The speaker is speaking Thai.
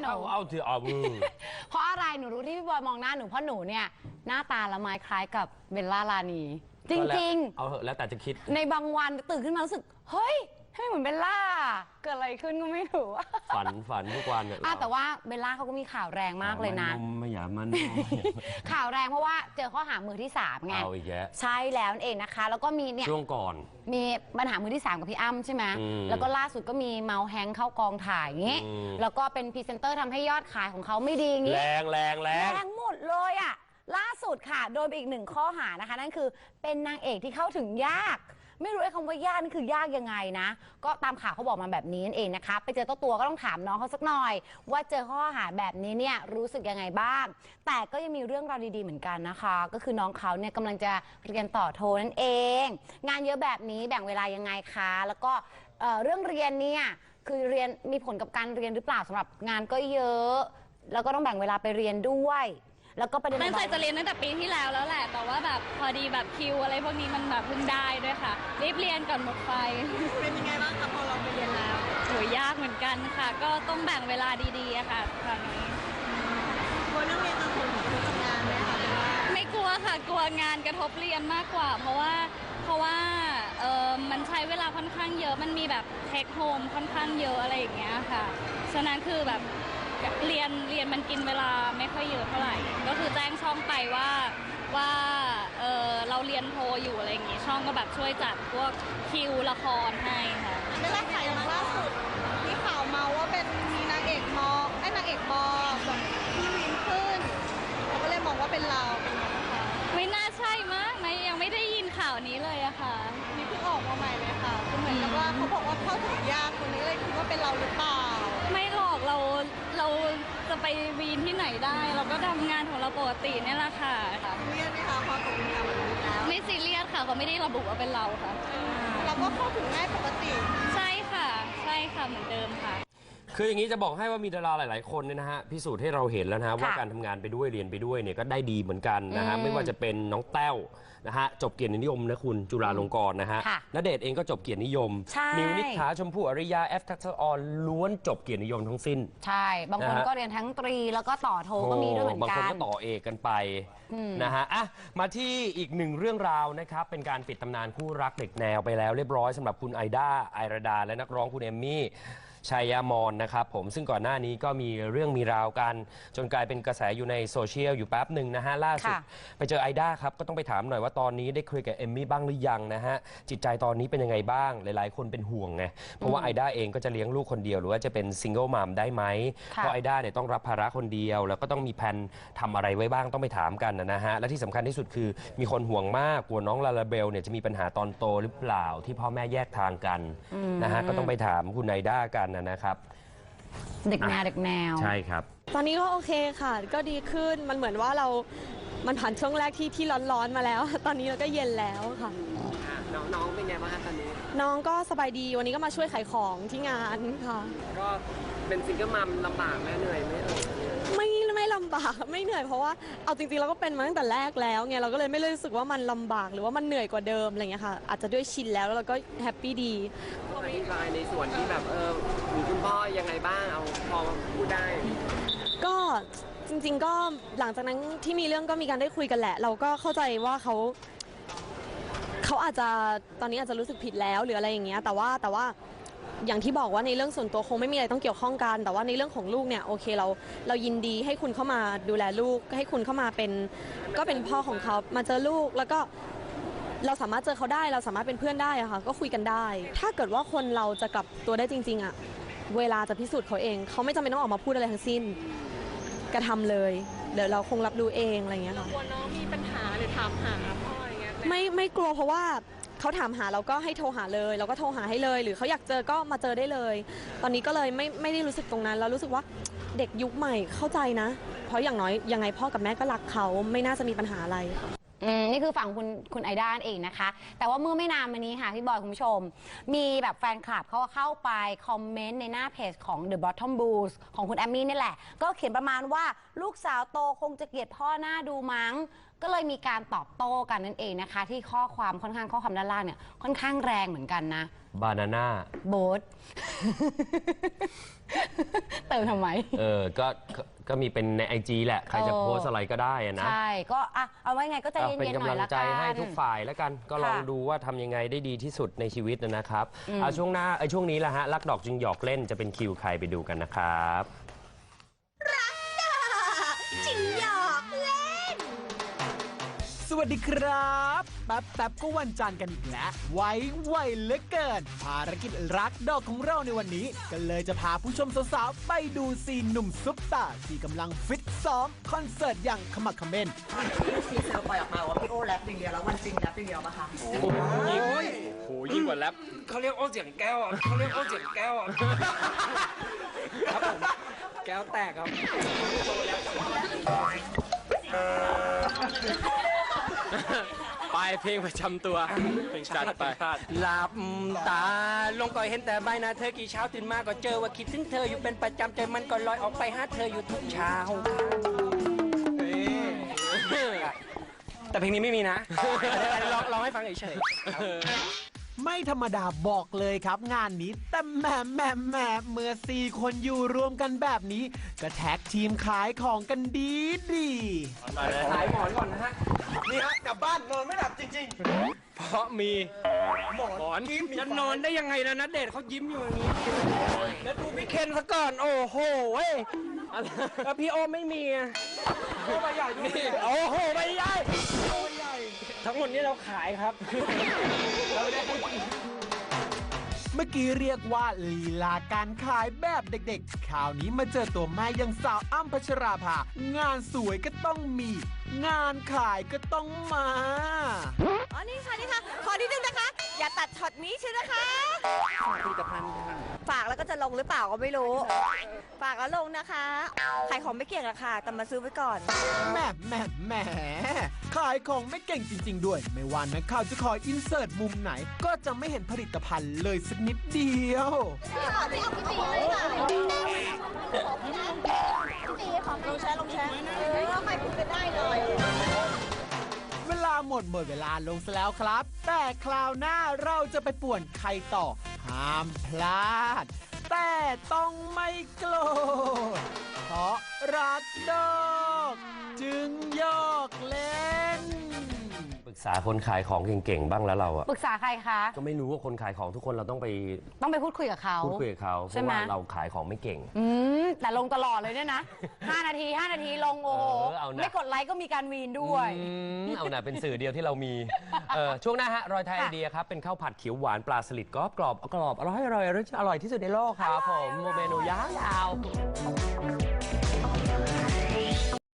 หนูเอาเอาเถอะเอามือ เพราะอะไรหนูรู้ที่พี่บอยมองหน้าหนูเพราะหนูเนี่ยหน้าตาละไม้คล้ายกับเบลล่าลานี จริง เอาเหอะแล้วแต่จะคิด ๆ ในบางวันตื่นขึ้นมารู้สึก เฮ้ย ทำไมเหมือนเบลล่า เกิดอะไรขึ้นก็ไม่รู้ฝันฝันทุกวันเนี่ยอะแต่ว่าเบลล่าเขาก็มีข่าวแรงมากเลยนะไม่อยากมัน ข่าวแรงเพราะว่าเจอข้อหามือที่สามไง เอาอีกแยะใช่แล้วนั่นเองนะคะ แล้วก็มีเนี่ยช่วงก่อน มีปัญหามือที่ 3 กับพี่อ้ำใช่ไหมอืมแล้วก็ล่าสุดก็มีเมาแฮงเข้ากองถ่ายอย่างงี้ อืม แล้วก็เป็นพรีเซนเตอร์ทำให้ยอดขายของเขาไม่ดีอย่างงี้แรงแรงแรงแรงหมดเลยอะ ล่าสุดค่ะ โดนไปอีกหนึ่งข้อหานะคะ นั่นคือเป็นนางเอกที่เข้าถึงยาก ไม่รู้ไอ้คำว่ายากนี่คือยากยังไงนะ ก็ตามข่าวเขาบอกมาแบบนี้นั่นเองนะคะ ไปเจอตัวตัวก็ต้องถามน้องเขาสักหน่อย ว่าเจอข้อหาแบบนี้เนี่ยรู้สึกยังไงบ้าง แต่ก็ยังมีเรื่องราวดีๆเหมือนกันนะคะ ก็คือน้องเขาเนี่ยกำลังจะเรียนต่อโทนั่นเอง งานเยอะแบบนี้แบ่งเวลายังไงคะ แล้วก็เอ่อเรื่องเรียนเนี่ยคือเรียนมีผลกับการเรียนหรือเปล่าสำหรับงานก็เยอะ แล้วก็ต้องแบ่งเวลาไปเรียนด้วย แล้วก็ประเด็นตั้งใจจะเรียนตั้งแต่ปีที่แล้วแล้วแหละ แต่ว่าแบบพอดีแบบคิวอะไรพวกนี้มันแบบเพิ่งได้ด้วยค่ะ รีบเรียนก่อนหมดไฟ เป็นยังไงบ้างคะพอเราไปเรียนแล้วโหยากเหมือนกันค่ะ ก็ต้องแบ่งเวลาดีๆอะค่ะคราวนี้กลัวเรื่องเรียนจะส่งผลกระทบกับงานไหมคะหรือว่าไม่กลัวค่ะ กลัวงานกระทบเรียนมากกว่า เพราะว่าเพราะว่าเออมันใช้เวลาค่อนข้างเยอะ มันมีแบบเทคโฮมค่อนข้างเยอะอะไรอย่างเงี้ยค่ะ ฉะนั้นคือแบบ เรียนเรียนมันกินเวลาไม่ค่อยเยอะเท่าไหร่ ก็คือแจ้งช่องไปว่าว่าเออเราเรียนโทอยู่อะไรอย่างงี้ช่องก็แบบช่วยจัดพวกคิวละครให้ค่ะได้รับข่ายมาล่าสุด วีนที่ไหนได้ เราก็ทำงานของเราปกติเนี่ยแหละค่ะ เครียดไหมคะพอตกเป็นข่าวแบบนี้แล้ว ไม่ซีเรียสค่ะเขาไม่ได้ระบุว่าเป็นเราค่ะ เราก็เข้าถึงง่ายปกติ ใช่ค่ะ ใช่ค่ะเหมือนเดิมค่ะ คืออย่างนี้จะบอกให้ว่ามีดาราหลาย ๆ คนเนี่ยนะฮะพิสูจน์ให้เราเห็นแล้วนะฮะว่าค่ะการทำงานไปด้วยเรียนไปด้วยเนี่ยก็ได้ดีเหมือนกันนะฮะอืมไม่ว่าจะเป็นน้องแต้วนะฮะจบเกียรตินิยมนะคุณจุฬาลงกรณ์นะฮะค่ะณเดชน์เองก็จบเกียรตินิยมใช่มิวนิษฐาชมพู่อริยาแอฟทักษะออนล้วนจบเกียรตินิยมทั้งสิ้น ใช่ บางคนนะฮะ ก็เรียนทั้งตรีแล้วก็ต่อโทก็มีด้วยเหมือนบางกัคนน ก็ต่อเอกกันไปอืม นะฮะอะมาที่อีกหนึ่งเรื่องราวนะครับ เป็นการปิดตำนานคู่รักเด็กแนวไปแล้วเรียบร้อยสำหรับคุณไอด้าไอราดา และนักร้องคุณเอมมี่ ชัยยามอนนะครับผมซึ่งก่อนหน้านี้ก็มีเรื่องมีราวกัน จนกลายเป็นกระแสอยู่ในโซเชียลอยู่แป๊บหนึ่งนะฮะล่าสุด ค่ะ ไปเจอไอด้าครับ ก็ต้องไปถามหน่อยว่าตอนนี้ได้คุยกับเอมมี่บ้างหรือยังนะฮะ จิตใจตอนนี้เป็นยังไงบ้าง หลายๆ คนเป็นห่วงไง เพราะว่าไอด้าเองก็จะเลี้ยงลูกคนเดียว หรือว่าจะเป็นซิงเกิลมัมได้ไหมค่ะเพราะไอด้าเนี่ยต้องรับภาระคนเดียว แล้วก็ต้องมีแผนทำอะไรไว้บ้างต้องไปถามกันนะฮะ และที่สำคัญที่สุดคือมีคนห่วงมากกลัวน้องลาลาเบลเนี่ยจะมีปัญหาตอนโตหรือเปล่าที่พ่อแม่แยกทางกันนะฮะก็ต้องไปถามคุณไอด้ากันนะครับ เด็กแนวเด็กแนว ใช่ครับ ตอนนี้ก็โอเคค่ะ ก็ดีขึ้นมันเหมือนว่าเรา มันผ่านช่วงแรกที่ที่ร้อนๆมาแล้ว ตอนนี้เราก็เย็นแล้วค่ะน้องๆเป็นไงบ้างคะตอนนี้ น้องก็สบายดีวันนี้ก็มาช่วยขายของที่งานค่ะ ก็เป็นซิงเกิลมัมลำบากแม่เหนื่อยไหมเอ่ยไม่ ไม่ลำบากไม่เหนื่อยเพราะว่าเอาจริงๆเราก็เป็นมาตั้งแต่แรกแล้วไงเราก็เลยไม่รู้สึกว่ามันลำบากหรือว่ามันเหนื่อยกว่าเดิมอะไรเงี้ยค่ะ อาจจะด้วยชินแล้วแล้วเราก็แฮปปี้ดีอธิบายในส่วนที่แบบเออมีคุณพ่อยังไงบ้างเอาพอพูดได้ ก็จริงๆก็หลังจากนั้นที่มีเรื่องก็มีการได้คุยกันแหละ เราก็เข้าใจว่าเขาเขาอาจจะตอนนี้อาจจะรู้สึกผิดแล้วหรืออะไรอย่างเงี้ยแต่ว่าแต่ว่า อย่างที่บอกว่าในเรื่องส่วนตัวคงไม่มีอะไรต้องเกี่ยวข้องกัน แต่ว่าในเรื่องของลูกเนี่ยโอเคเราเรายินดีให้คุณเข้ามาดูแลลูก ให้คุณเข้ามาเป็น ก็เป็นพ่อของเขามาเจอลูกแล้วก็เราสามารถเจอเขาได้ เราสามารถเป็นเพื่อนได้อะค่ะก็คุยกันได้ ถ้าเกิดว่าคนเราจะกลับตัวได้จริง ๆอะเวลาจะพิสูจน์เขาเอง เขาไม่จำเป็นต้องออกมาพูดอะไรทั้งสิ้น กระทำเลยเดี๋ยวเราคงรับรู้เองอะไรอย่างเงี้ยค่ะ กลัวน้องมีปัญหาหรือถามหาพ่ออย่างเงี้ยไม่ไม่กลัวเพราะว่า เขาถามหาเราก็ให้โทรหาเลย เราก็โทรหาให้เลย หรือเขาอยากเจอก็มาเจอได้เลย ตอนนี้ก็เลยไม่ไม่ได้รู้สึกตรงนั้นเรารู้สึกว่าเด็กยุคใหม่เข้าใจนะ เพราะอย่างน้อยยังไงพ่อกับแม่ก็รักเขาไม่น่าจะมีปัญหาอะไร อืมนี่คือฝั่งคุณคุณไอด้านเองนะคะ แต่ว่าเมื่อไม่นานมานี้ค่ะพี่บอยคุณผู้ชม มีแบบแฟนคลับเขาก็เข้าไป คอมเมนต์ในหน้าเพจของ The Bottom Blues ของคุณแอมมี่นี่แหละ ก็เขียนประมาณว่าลูกสาวโตคงจะเกลียดพ่อหน้าดูมั้ง ก็เลยมีการตอบโต้กันนั่นเองนะคะ ที่ข้อความค่อนข้างข้อความด้านล่างเนี่ยค่อนข้างแรงเหมือนกันนะ บานาน่า โบ๊ท เติมทำไม เออ ก็ ก็ก็มีเป็นในไอจีแหละ ใครจะเออโพสต์อะไรก็ได้อะนะใช่ ก็อะเอาไว้ไงก็ใจอะเย็นๆเป็นหน่กำอลัยงละใจกันให้ทุกฝ่ายแล้วกัน ก็ลองค่ะดูว่าทำยังไงได้ดีที่สุดในชีวิตนะครับอืมเอาช่วงหน้าไอยช่วงนี้แหละฮะรักดอกจึงหยอกเล่นจะเป็นคิวใครไปดูกันนะครับ วัสดีครับแป๊บแป๊บก็วันจันทร์กันอีกแล้ว ไว้ไวเหลือเกิน ภารกิจรักดอกของเราในวันนี้ ก็เลยจะพาผู้ชมสาวๆ ไปดูซีนหนุ่มซุปตาที่กำลังฟิตซ้อมคอนเสิร์ตอย่างขมักเขม้นทีเซลปล่อยออกมาว่าพี่โอ้แรปอย่างเดียวแล้ววันจริงแรปอย่างเดียวปะคะโอ้ยโหยิ่งกว่าแรปเขาเรียกโอ้เสียงแก้วอะเขาเรียกโอ้เสียงแก้วอะครับผมแก้วแตกครับ ไปเพลงประจำตัวเพลงจัดไปหลับตาลงก็เห็นแต่ใบหน้าเธอกี่เช้าตื่นมาก็เจอว่าคิดถึงเธออยู่เป็นประจำใจมันก็ลอยออกไปหาเธออยู่ทุกเช้าแต่เพลงนี้ไม่มีนะลองลองให้ฟังเฉยๆครับ ไม่ธรรมดาบอกเลยครับงานนี้ แต่แหมแหมแหมเมื่อสี่คนอยู่รวมกันแบบนี้ ก็แท็กทีมขายของกันดีดีขายหมอนก่อนนะฮะ นี่ฮะกลับบ้านนอนไม่หลับจริงเพราะมีๆหมอนจะนอนได้ยังไงนะนัดเดทเขายิ้มอยู่อย่างนี้แล้วดูพี่เคนซะก่อนโอ้โหเว้ยแล้วพี่โอไม่มีอะโอ้ใบใหญ่นี่โอ้โหใบใหญ่ ทั้งหมดนี้เราขายครับเมื่อกี้เรียกว่าลีลาการขายแบบเด็กๆ คราวนี้มาเจอตัวแม่อยังสาวอ้ำพัชราภา งานสวยก็ต้องมี งานขายก็ต้องมา อ๋อ นี่ค่ะ นี่ค่ะ ขอนิดนึงนะคะ อย่าตัดช็อตนี้ใช่นะคะ ผลิตภัณฑ์ค่ะ ฝากแล้วก็จะลงหรือเปล่าก็ไม่รู้ ฝากแล้วลงนะคะขายของไม่เก่งอะค่ะ แต่มาซื้อไว้ก่อน แหม่แหม่แหม่ขายของไม่เก่งจริง ๆ ด้วย ไม่ว่านักข่าวจะขออินเสิร์ตมุมไหน ก็จะไม่เห็นผลิตภัณฑ์เลยสักนิดเดียว ลงแชร์ลงแชร์เออไม่พูดกันได้เลย เวลาหมดหมดเวลาลงซะแล้วครับ แต่คราวหน้าเราจะไปป่วนใครต่อ ห้ามพลาด แต่ต้องไม่โกรธเพราะรักดอกจึง ษาคนขายของเก่งๆ บ้างแล้วเราอะปรึกษาใครคะ ก็ไม่รู้ว่าคนขายของทุกคนเราต้องไปต้องไปพูดคุยกับเขา พูดคุยกับเขาเพใช่ราะไหม ว่าเราขายของไม่เก่ง อืมแต่ลงตลอดเลยเนี่ยนะ 5 นาที 5 นาทีลงโอ้โหเออเอานะ ไม่กดไลค์ก็มีการวีนด้วย อืมเอาหน่ะเป็นสื่อเดียวที่เรามีเออช่วงหน้าฮะรอยไทยไอค่ะ เดียครับ เป็นข้าวผัดเขียวหวานปลาสลิดกรอบกรอบกรอบอร่อยอร่อยอร่อยที่สุดในโลกครับผมเมนูยาวๆ